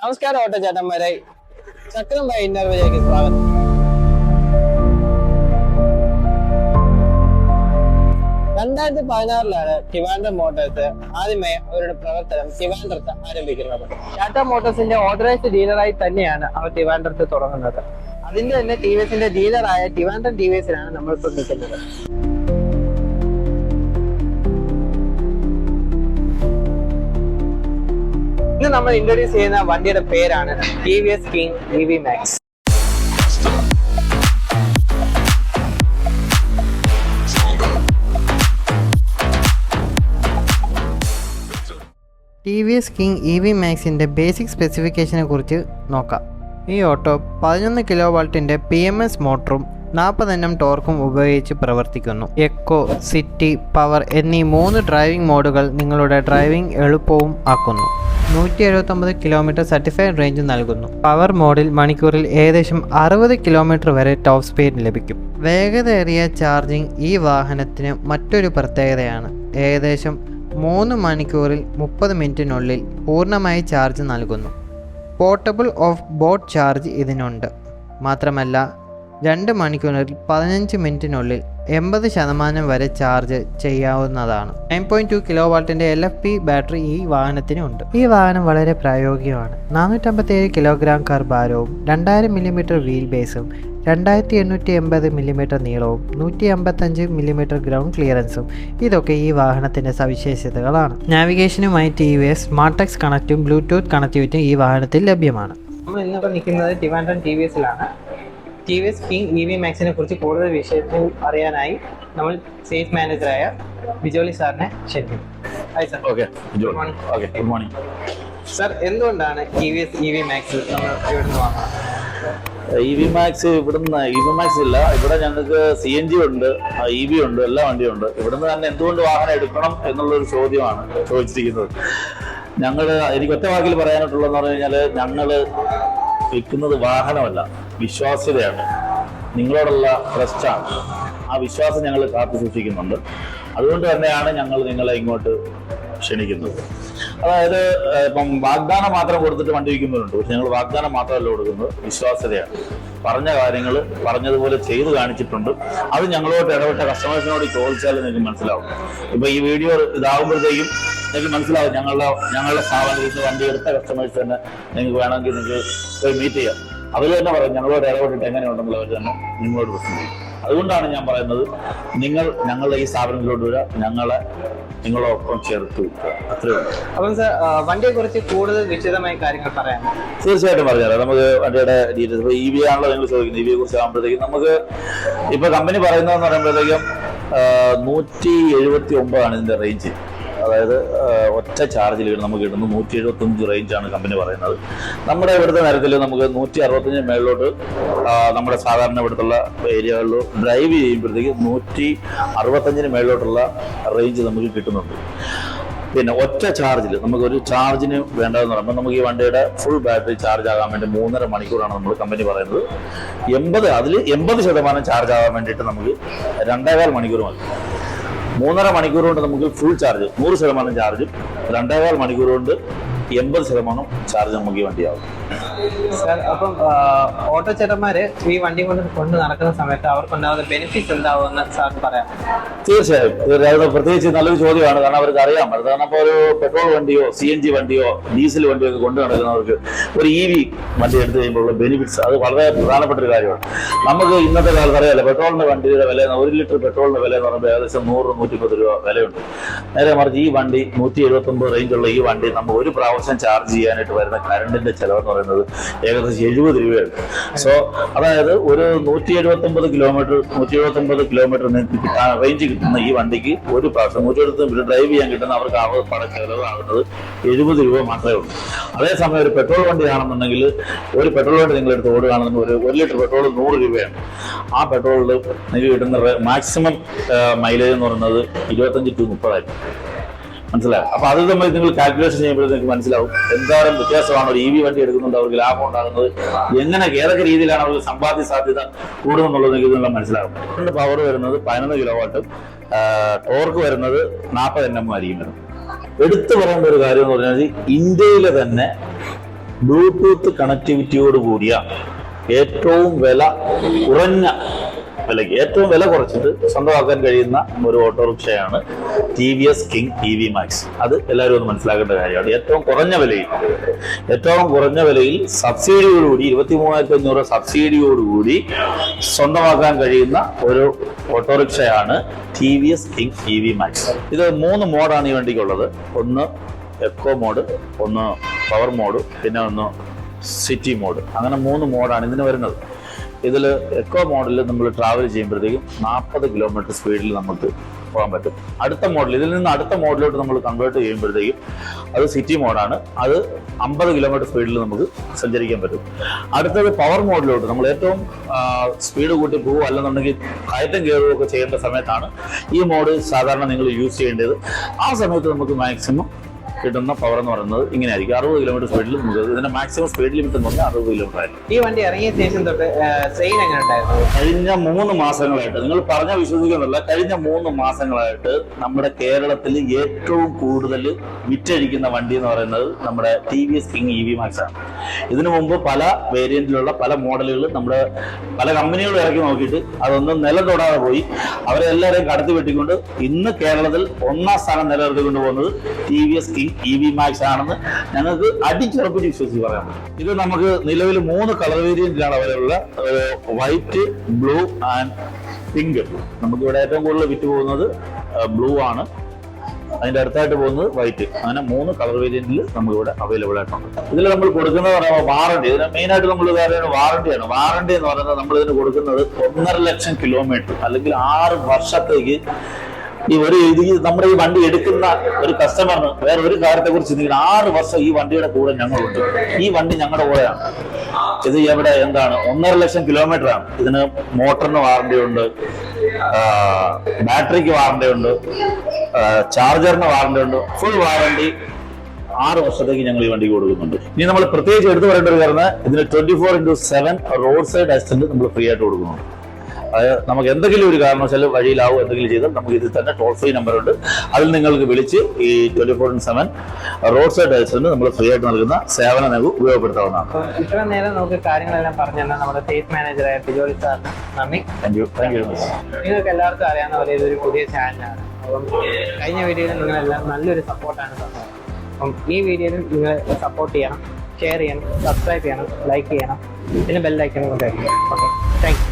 നമസ്കാരം ഓട്ടോ ചേട്ടന്മാരെ. ചക്രം ബൈ ഇന്റർവ്യൂലേക്ക് സ്വാഗതം. രണ്ടായിരത്തി പതിനാറിലാണ് ടിവാൻഡർ മോട്ടോഴ്സ് ആദ്യമായി അവരുടെ പ്രവർത്തനം ടിവാൻഡ്രത്ത് ആരംഭിക്കുന്നത്. ടാറ്റ മോട്ടോഴ്സിന്റെ ഓതറൈസ്ഡ് ഡീലറായി തന്നെയാണ് അവർ ടിവാൻഡ്രത്ത് തുടങ്ങുന്നത്. അതിന്റെ തന്നെ ടി വി എസിന്റെ ഡീലറായ ടിവാൻഡ്രം ടി വി എസിലാണ് നമ്മളിപ്പോൾ നിൽക്കുന്നത് നമ്മൾ ഇൻട്രൊഡ്യൂസ് ചെയ്യുന്ന വണ്ടിയുടെ പേരാണ് T V S King E V Max T V S King E V മാക്സിന്റെ basic സ്പെസിഫിക്കേഷനെ കുറിച്ച് നോക്കാം. ഈ ഓട്ടോ പതിനൊന്ന് കിലോ വാൾട്ടിന്റെ പി എം എസ് മോട്ടറും നാൽപ്പത് എൻ എം ടോർക്കും ഉപയോഗിച്ച് പ്രവർത്തിക്കുന്നു. എക്കോ സിറ്റി പവർ എന്നീ മൂന്ന് ഡ്രൈവിംഗ് മോഡുകൾ നിങ്ങളുടെ ഡ്രൈവിംഗ് എളുപ്പവും ആക്കുന്നു. നൂറ്റി എഴുപത്തൊമ്പത് കിലോമീറ്റർ സർട്ടിഫൈഡ് റേഞ്ച് നൽകുന്നു. പവർ മോഡിൽ മണിക്കൂറിൽ ഏകദേശം അറുപത് കിലോമീറ്റർ വരെ ടോപ്പ് സ്പീഡ് ലഭിക്കും. വേഗതയേറിയ ചാർജിംഗ് ഈ വാഹനത്തിന് മറ്റൊരു പ്രത്യേകതയാണ്. ഏകദേശം മൂന്ന് മണിക്കൂറിൽ മുപ്പത് മിനിറ്റിനുള്ളിൽ പൂർണമായി ചാർജ് നൽകുന്നു. പോർട്ടബിൾ ഓഫ് ബോട്ട് ചാർജ് ഇതിനുണ്ട്. മാത്രമല്ല രണ്ട് മണിക്കൂറിൽ പതിനഞ്ച് മിനിറ്റിനുള്ളിൽ എൺപത് ശതമാനം വരെ ചാർജ് ചെയ്യാവുന്നതാണ്. നയൻ പോയിന്റ് ടു കിലോ വാട്ടിന്റെ എൽ എഫ് പി ബാറ്ററി ഈ വാഹനത്തിനുണ്ട് ഈ വാഹനം വളരെ പ്രായോഗികമാണ്. നാനൂറ്റമ്പത്തേഴ് കിലോഗ്രാം കാർ ഭാരവും രണ്ടായിരം മില്ലിമീറ്റർ വീൽ ബേസും രണ്ടായിരത്തി എണ്ണൂറ്റി എൺപത് മില്ലിമീറ്റർ നീളവും നൂറ്റി അമ്പത്തഞ്ച് മില്ലിമീറ്റർ ഗ്രൗണ്ട് ക്ലിയറൻസും ഇതൊക്കെ ഈ വാഹനത്തിന്റെ സവിശേഷതകളാണ്. നാവിഗേഷനുമായി ടി വി എസ് സ്മാർട്ടെക്സ് കണക്റ്റും ബ്ലൂടൂത്ത് കണക്റ്റിവിറ്റിയും ഈ വാഹനത്തിൽ ലഭ്യമാണ്. നമ്മൾ ഇന്നിപ്പോൾ നിൽക്കുന്നത് ടിവാൻഡൻ T V എസിലാണ് T V S king E V മാക്സിനെ കുറിച്ച് കൂടുതൽ വിഷയത്തിൽ അറിയാനായി നമ്മൾ സേഫ് മാനേജറായ ബിജോലി സാറിനെ ക്ഷണിക്കും hi sir okay good morning okay good morning sir എന്തുകൊണ്ടാണ് T V S E V Max നമ്മൾ ഇവിടുന്ന് വാങ്ങുന്നത്? ഇ വി മാക്സ് ഇവിടുന്ന് ഇ വി മാക്സ് ഇല്ല. ഇവിടെ ഞങ്ങൾക്ക് സി എൻ ജി ഉണ്ട് ഇ വി ഉണ്ട് എല്ലാ വണ്ടിയും ഉണ്ട്. ഇവിടുന്ന് തന്നെ എന്തുകൊണ്ട് വാഹനം എടുക്കണം എന്നുള്ളൊരു ചോദ്യമാണ് ചോദിച്ചിരിക്കുന്നത്. ഞങ്ങൾ എനിക്ക് ഒറ്റ വാക്കിൽ പറയാനായിട്ടുള്ളതെന്ന് പറഞ്ഞു കഴിഞ്ഞാൽ ഞങ്ങൾ വിൽക്കുന്നത് വാഹനമല്ല. വിശ്വാസ്യതയാണ്. നിങ്ങളോടുള്ള ട്രസ്റ്റാണ് ആ വിശ്വാസം ഞങ്ങൾ കാത്തു സൂക്ഷിക്കുന്നുണ്ട്. അതുകൊണ്ട് തന്നെയാണ് ഞങ്ങൾ നിങ്ങളെ ഇങ്ങോട്ട് ക്ഷണിക്കുന്നത്. അതായത് ഇപ്പം വാഗ്ദാനം മാത്രം കൊടുത്തിട്ട് വണ്ടി വയ്ക്കുന്നവരുണ്ട് പക്ഷെ ഞങ്ങൾ വാഗ്ദാനം മാത്രമല്ല കൊടുക്കുന്നത്. വിശ്വാസ്യതയാണ്. പറഞ്ഞ കാര്യങ്ങൾ പറഞ്ഞതുപോലെ ചെയ്തു കാണിച്ചിട്ടുണ്ട്. അത് ഞങ്ങളോട് ഇടപെട്ട കസ്റ്റമേഴ്സിനോട് ചോദിച്ചാൽ നിങ്ങൾക്ക് മനസ്സിലാവും. ഇപ്പൊ ഈ വീഡിയോ ഇതാകുമ്പോഴത്തേക്കും നിങ്ങൾക്ക് മനസ്സിലാവും. ഞങ്ങളുടെ ഞങ്ങളുടെ സ്ഥാപനത്തിൽ നിന്ന് വണ്ടി എടുത്ത കസ്റ്റമേഴ്സ് തന്നെ നിങ്ങൾക്ക് വേണമെങ്കിൽ നിങ്ങൾക്ക് മീറ്റ് ചെയ്യാം. അവർ തന്നെ പറയും ഞങ്ങളോട് ഇടപെട്ടിട്ട് എങ്ങനെയുണ്ടെന്നുള്ള അവർ തന്നെ നിങ്ങളോട് പ്രശ്നം ചെയ്യും. അതുകൊണ്ടാണ് ഞാൻ പറയുന്നത് നിങ്ങൾ ഞങ്ങളുടെ ഈ സ്ഥാപനത്തിലോട്ട് വരിക ഞങ്ങളെ നിങ്ങളോടൊപ്പം ചേർത്ത് അത്രേ ഉള്ളൂ. അപ്പം സാർ വണ്ടിയെ കുറിച്ച് കൂടുതൽ വിശദമായ കാര്യങ്ങൾ പറയാം തീർച്ചയായിട്ടും പറഞ്ഞുതരാം. നമുക്ക് വണ്ടിയുടെ ഡീറ്റെയിൽസ് ഇപ്പോൾ ഇ വി ആണല്ലോ നിങ്ങൾ ചോദിക്കുന്നത്. ഇ വിയെ കുറിച്ച് ആകുമ്പോഴത്തേക്കും നമുക്ക് ഇപ്പൊ കമ്പനി പറയുന്നതെന്ന് പറയുമ്പോഴത്തേക്കും നൂറ്റി എഴുപത്തി ഒമ്പതാണ് ഇതിന്റെ റേഞ്ച് അതായത് ഒറ്റ ചാർജിൽ നമുക്ക് കിട്ടുന്നത് നൂറ്റി എഴുപത്തഞ്ച് റേഞ്ചാണ് കമ്പനി പറയുന്നത്. നമ്മുടെ ഇവിടുത്തെ നേരത്തിൽ നമുക്ക് നൂറ്റി അറുപത്തഞ്ച് മേളിലോട്ട് നമ്മുടെ സാധാരണ ഇവിടുത്തുള്ള ഏരിയകളിൽ ഡ്രൈവ് ചെയ്യുമ്പോഴത്തേക്ക് നൂറ്റി അറുപത്തഞ്ചിന് മേളിലോട്ടുള്ള റേഞ്ച് നമുക്ക് കിട്ടുന്നുണ്ട്. പിന്നെ ഒറ്റ ചാർജിൽ നമുക്ക് ഒരു ചാർജിന് വേണ്ടതെന്ന് പറയുമ്പോൾ നമുക്ക് ഈ വണ്ടിയുടെ ഫുൾ ബാറ്ററി ചാർജ് ആകാൻ വേണ്ടി മൂന്നര മണിക്കൂറാണ് നമ്മൾ കമ്പനി പറയുന്നത്. എൺപത് അതിൽ എൺപത് ശതമാനം ചാർജ് ആകാൻ വേണ്ടിയിട്ട് നമുക്ക് രണ്ടേകാൽ മണിക്കൂർ മതി. മൂന്നര മണിക്കൂർ കൊണ്ട് നമുക്ക് ഫുൾ ചാർജ് നൂറ് ശതമാനം ചാർജും രണ്ടേകാൽ മണിക്കൂർ കൊണ്ട് എൺപത് ശതമാനം ചാർജ് നമുക്ക് ഈ വണ്ടിയാവും സാർ അപ്പം ഓട്ടോ ചേട്ടന്മാര് ഈ വണ്ടി കൊണ്ട് കൊണ്ട് നടക്കുന്ന സമയത്ത് അവർക്ക് ഉണ്ടാകുന്ന ബെനിഫിറ്റ്സ് എന്താവുമെന്ന് സാർ പറയാം. തീർച്ചയായും. തീർച്ചയായും പ്രത്യേകിച്ച് നല്ലൊരു ചോദ്യമാണ്. കാരണം അവർക്ക് അറിയാം കാരണം ഇപ്പോൾ ഒരു പെട്രോൾ വണ്ടിയോ സി എൻ ജി വണ്ടിയോ ഡീസൽ വണ്ടിയോ ഒക്കെ കൊണ്ടു നടക്കുന്നവർക്ക് ഒരു ഇ വി വണ്ടി എടുത്തു കഴിയുമ്പോഴുള്ള ബെനിഫിറ്റ്സ് അത് വളരെ പ്രധാനപ്പെട്ട ഒരു കാര്യമാണ്. നമുക്ക് ഇന്നത്തെ കാലത്ത് അറിയാലോ പെട്രോളിന്റെ വണ്ടിയുടെ വില ഒരു ലിറ്റർ പെട്രോളിന്റെ വില എന്ന് പറയുമ്പോൾ ഏകദേശം നൂറ് നൂറ്റിപ്പത്ത് രൂപ വിലയുണ്ട്. നേരെ മറിച്ച് ഈ വണ്ടി നൂറ്റി എഴുപത്തി ഒമ്പത് റേഞ്ചുള്ള ഈ വണ്ടി നമ്മൾ ഒരു പ്രാവശ്യം ചാർജ് ചെയ്യാനായിട്ട് വരുന്ന കറണ്ടിന്റെ ചെലവെന്ന് പറയുന്നത് ഏകദേശം എഴുപത് രൂപയാണ്. സോ അതായത് ഒരു നൂറ്റി എഴുപത്തി ഒമ്പത് കിലോമീറ്റർ നൂറ്റി എഴുപത്തി ഒമ്പത് കിലോമീറ്റർ കിട്ടാൻ റേഞ്ച് കിട്ടുന്ന ഈ വണ്ടിക്ക് ഒരു പ്രാവശ്യം നൂറ്റി എഴുപത്തി ഡ്രൈവ് ചെയ്യാൻ കിട്ടുന്ന അവർക്ക് ആകെപ്പാടെ ചെലവാകുന്നത് എഴുപത് രൂപ മാത്രമേ ഉള്ളൂ. അതേസമയം ഒരു പെട്രോൾ വണ്ടി ആണെന്നുണ്ടെങ്കിൽ ഒരു പെട്രോൾ വണ്ടി നിങ്ങൾ എടുത്ത് ഓടുകയാണെന്നുണ്ടെങ്കിൽ ഒരു ഒരു ലിറ്റർ പെട്രോൾ നൂറ് രൂപയാണ്. ആ പെട്രോളിൽ നിങ്ങൾക്ക് കിട്ടുന്ന മാക്സിമം മൈലേജ് എന്ന് പറയുന്നത് ഇരുപത്തഞ്ച് ടു മുപ്പതായിരിക്കും മനസ്സിലായോ? അപ്പൊ അത് തമ്മിൽ നിങ്ങൾ കാൽക്കുലേഷൻ ചെയ്യുമ്പോൾ നിങ്ങൾക്ക് മനസ്സിലാവും. എന്തായാലും വ്യത്യാസമാണ് ഒരു ഇ വി വണ്ടി എടുക്കുന്നുണ്ട് അവർക്ക് ലാഭം ഉണ്ടാകുന്നത്. എങ്ങനെ ഏതൊക്കെ രീതിയിലാണ് അവർക്ക് സമ്പാദ്യ സാധ്യത കൂടുമെന്നുള്ളത് നിങ്ങൾക്ക് നിങ്ങൾ മനസ്സിലാകും. ഇതിന്റെ പവർ വരുന്നത് പതിനൊന്ന് കിലോ വാട്ടും ടോർക്ക് വരുന്നത് നാൽപ്പത് എൻ എം ആയിരിക്കും വരും എടുത്തു പറയേണ്ട ഒരു കാര്യം എന്ന് പറഞ്ഞാൽ ഇന്ത്യയിലെ തന്നെ ബ്ലൂടൂത്ത് കണക്ടിവിറ്റിയോട് കൂടിയ ഏറ്റവും വില കുറഞ്ഞ വിലയ്ക്ക് ഏറ്റവും വില കുറച്ചിട്ട് സ്വന്തമാക്കാൻ കഴിയുന്ന ഒരു ഓട്ടോറിക്ഷയാണ് T V S King E V Max അത് എല്ലാവരും ഒന്ന് മനസ്സിലാക്കേണ്ട കാര്യമാണ്. ഏറ്റവും കുറഞ്ഞ വിലയിൽ ഏറ്റവും കുറഞ്ഞ വിലയിൽ സബ്സിഡിയോടുകൂടി ഇരുപത്തി മൂവായിരത്തി അഞ്ഞൂറ് സബ്സിഡിയോടുകൂടി സ്വന്തമാക്കാൻ കഴിയുന്ന ഒരു ഓട്ടോറിക്ഷയാണ് T V S King E V Max ഇത് മൂന്ന് മോഡാണ് ഈ വണ്ടിക്കുള്ളത്. ഒന്ന് എക്കോ മോഡ് ഒന്ന് പവർ മോഡ് പിന്നെ ഒന്ന് സിറ്റി മോഡ് അങ്ങനെ മൂന്ന് മോഡാണ് ഇതിന് വരുന്നത്. ഇതിൽ എക്കോ മോഡലിൽ നമ്മൾ ട്രാവൽ ചെയ്യുമ്പോഴത്തേക്കും നാൽപ്പത് കിലോമീറ്റർ സ്പീഡിൽ നമുക്ക് പോകാൻ പറ്റും. അടുത്ത മോഡൽ ഇതിൽ നിന്ന് അടുത്ത മോഡിലോട്ട് നമ്മൾ കൺവേർട്ട് ചെയ്യുമ്പോഴത്തേക്കും അത് സിറ്റി മോഡാണ് അത് അമ്പത് കിലോമീറ്റർ സ്പീഡിൽ നമുക്ക് സഞ്ചരിക്കാൻ പറ്റും. അടുത്തത് പവർ മോഡിലോട്ട് നമ്മൾ ഏറ്റവും സ്പീഡ് കൂട്ടി പോകുക അല്ലെന്നുണ്ടെങ്കിൽ കയറ്റം കയറുകയൊക്കെ ചെയ്യേണ്ട സമയത്താണ് ഈ മോഡ് സാധാരണ നിങ്ങൾ യൂസ് ചെയ്യേണ്ടത്. ആ സമയത്ത് നമുക്ക് മാക്സിമം കിട്ടുന്ന പവർ എന്ന് പറയുന്നത് ഇങ്ങനെ ആയിരിക്കും അറുപത് കിലോമീറ്റർ സ്പീഡിൽ നമുക്ക് ഇതിന്റെ മാക്സിമം സ്പീഡ് ലിമിറ്റ് എന്ന് പറഞ്ഞാൽ അറുപത് കിലോമീറ്റർ ആയിരിക്കും. ഈ വണ്ടി ഇറങ്ങിയ ശേഷം തൊട്ട് സെയിൽ എങ്ങനെ ഉണ്ടായിരുന്നു? കഴിഞ്ഞ മൂന്ന് മാസങ്ങളായിട്ട് നിങ്ങൾ പറഞ്ഞ വിശ്വസിക്കുന്നില്ല കഴിഞ്ഞ മൂന്ന് മാസങ്ങളായിട്ട് നമ്മുടെ കേരളത്തിൽ ഏറ്റവും കൂടുതൽ വിറ്റഴിക്കുന്ന വണ്ടി എന്ന് പറയുന്നത് നമ്മുടെ T V S King E V Max ആണ്. ഇതിനു മുമ്പ് പല വേരിയന്റിലുള്ള പല മോഡലുകൾ നമ്മുടെ പല കമ്പനികളും ഇറക്കി നോക്കിയിട്ട് അതൊന്നും നിലം തൊടാതെ പോയി അവരെല്ലാവരെയും കടത്തി വെട്ടിക്കൊണ്ട് ഇന്ന് കേരളത്തിൽ ഒന്നാം സ്ഥാനം നിലനിർത്തിക്കൊണ്ട് പോകുന്നത് T V S King E V Max ആണെന്ന് ഞങ്ങൾക്ക് അടിച്ചുറപ്പിച്ച് വിശ്വസിച്ച് പറയാൻ പറ്റും. ഇത് നമുക്ക് നിലവിൽ മൂന്ന് കളർ വേരിയന്റിലാണ് അവരുള്ള വൈറ്റ് ബ്ലൂ ആൻഡ് പിങ്ക് നമുക്ക് ഇവിടെ ഏറ്റവും കൂടുതൽ വിറ്റ് പോകുന്നത് ബ്ലൂ ആണ്. അതിന്റെ അടുത്തായിട്ട് പോകുന്നത് വൈറ്റ് അങ്ങനെ മൂന്ന് കളർ വേരിയന്റിൽ നമുക്ക് ഇവിടെ അവൈലബിൾ ആയിട്ടുണ്ട്. ഇതിൽ നമ്മൾ കൊടുക്കുന്നത് പറയുമ്പോൾ വാറണ്ടി ഇതിന് മെയിൻ ആയിട്ട് നമ്മൾ പറയുന്നത് വാറണ്ടിയാണ് വാറണ്ടി എന്ന് പറയുന്നത് നമ്മൾ ഇതിന് കൊടുക്കുന്നത് ഒന്നര ലക്ഷം കിലോമീറ്റർ അല്ലെങ്കിൽ ആറ് വർഷത്തേക്ക് ഈ ഒരു ഈ നമ്മുടെ ഈ വണ്ടി എടുക്കുന്ന ഒരു കസ്റ്റമറിന് വേറെ ഒരു കാര്യത്തെ കുറിച്ച് ചിന്തിക്കണം. ആറ് വർഷം ഈ വണ്ടിയുടെ കൂടെ ഞങ്ങളുണ്ട്. ഈ വണ്ടി ഞങ്ങളുടെ കൂടെയാണ് ഇത് എവിടെ എന്താണ്? ഒന്നര ലക്ഷം കിലോമീറ്റർ ആണ്. ഇതിന് മോട്ടറിന് വാറണ്ടി ഉണ്ട്. ബാറ്ററിക്ക് വാറണ്ടി ഉണ്ട്. ചാർജറിന് വാറണ്ടി ഉണ്ട്. ഫുൾ വാറണ്ടി ആറ് വർഷത്തേക്ക് ഞങ്ങൾ ഈ വണ്ടി കൊടുക്കുന്നുണ്ട്. ഇനി നമ്മൾ പ്രത്യേകിച്ച് എടുത്തു പറയേണ്ട ഒരു കാരണം ഇതിന് twenty four into seven road side assistant നമ്മൾ ഫ്രീ ആയിട്ട് കൊടുക്കുന്നുണ്ട്. അതായത് നമുക്ക് എന്തെങ്കിലും ഒരു കാരണവശാലും വഴിയിലാവും എന്തെങ്കിലും ചെയ്താൽ നമുക്ക് ഇതിൽ തന്നെ ടോൾ ഫ്രീ നമ്പർ ഉണ്ട്. അതിൽ നിങ്ങൾക്ക് വിളിച്ച് ഈ twenty four seven road side assistant നമ്മൾ ഫ്രീ ആയിട്ട് നൽകുന്ന സേവനം നിങ്ങൾക്ക് ഉപയോഗപ്പെടുത്താവുന്നതാണ്. ഇത്ര നേരം നമുക്ക് കാര്യങ്ങളെല്ലാം പറഞ്ഞു തന്നെ നമ്മുടെ സേഫ് മാനേജറായ ബിജോളി സാറിന് നന്ദി. താങ്ക് യു താങ്ക് യു നിങ്ങൾക്ക് എല്ലാവർക്കും അറിയാവുന്ന പോലെ ഇതൊരു പുതിയ ചാനലാണ് അപ്പം കഴിഞ്ഞ വീഡിയോയിൽ നിങ്ങളെല്ലാം നല്ലൊരു സപ്പോർട്ടാണ് തന്നത്. അപ്പം ഈ വീഡിയോയിൽ നിങ്ങൾ സപ്പോർട്ട് ചെയ്യണം ഷെയർ ചെയ്യണം സബ്സ്ക്രൈബ് ചെയ്യണം ലൈക്ക് ചെയ്യണം പിന്നെ ബെല്ലൈക്കണം കൊണ്ടായിരിക്കും ഓക്കെ താങ്ക് യു